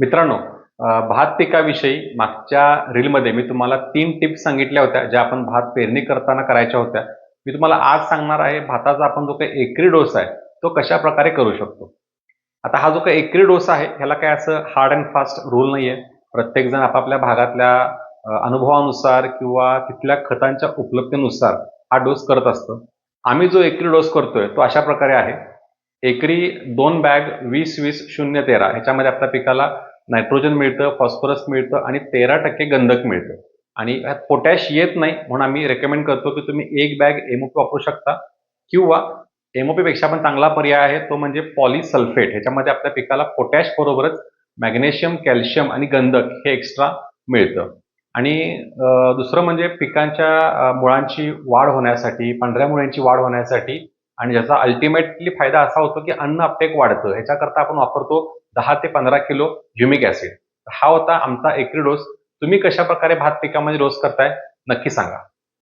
मित्रांनो भात पिकाविषयी मागच्या रीलमध्ये मी तुम्हाला तीन टिप्स सांगितल्या होत्या ज्या आपण भात पेरणी करताना करायच्या होत्या. मी तुम्हाला आज सांगणार आहे भाताचा आपण जो काही एकरी डोस आहे तो कशा प्रकारे करू शकतो. आता हा जो काही एकरी डोस आहे ह्याला काय असं हार्ड अँड फास्ट रूल नाही आहे प्रत्येकजण आपापल्या भागातल्या अनुभवानुसार किंवा तिथल्या खतांच्या उपलब्धतेनुसार हा डोस करत असतो. आम्ही जो एकरी डोस करतोय तो अशा प्रकारे आहे. एकरी दोन बॅग वीस वीस शून्य तेरा ह्याच्यामध्ये आपल्या पिकाला नायट्रोजन मिळतं फॉस्फरस मिळतं आणि तेरा टक्के गंधक मिळतं. आणि ह्यात पोटॅश येत नाही म्हणून आम्ही रेकमेंड करतो की तुम्ही एक बॅग एमओपी वापरू शकता. किंवा एमओपी पेक्षा पण चांगला पर्याय आहे तो म्हणजे पॉलिसल्फेट ह्याच्यामध्ये आपल्या पिकाला पोटॅश बरोबरच मॅग्नेशियम कॅल्शियम आणि गंधक हे एक्स्ट्रा मिळतं. आणि दुसरं म्हणजे पिकांच्या मुळांची वाढ होण्यासाठी पांढऱ्या मुळांची वाढ होण्यासाठी आणि ज्याचा अल्टिमेटली फायदा असा होतो की अन्न अपटेक वाढतं. ह्याच्याकरता आपण वापरतो दहा ते पंधरा किलो ह्युमिक ऍसिड हा होता आमचा एकरी डोस तुम्ही कशा प्रकारे भात पिकामध्ये डोस करताय नक्की सांगा.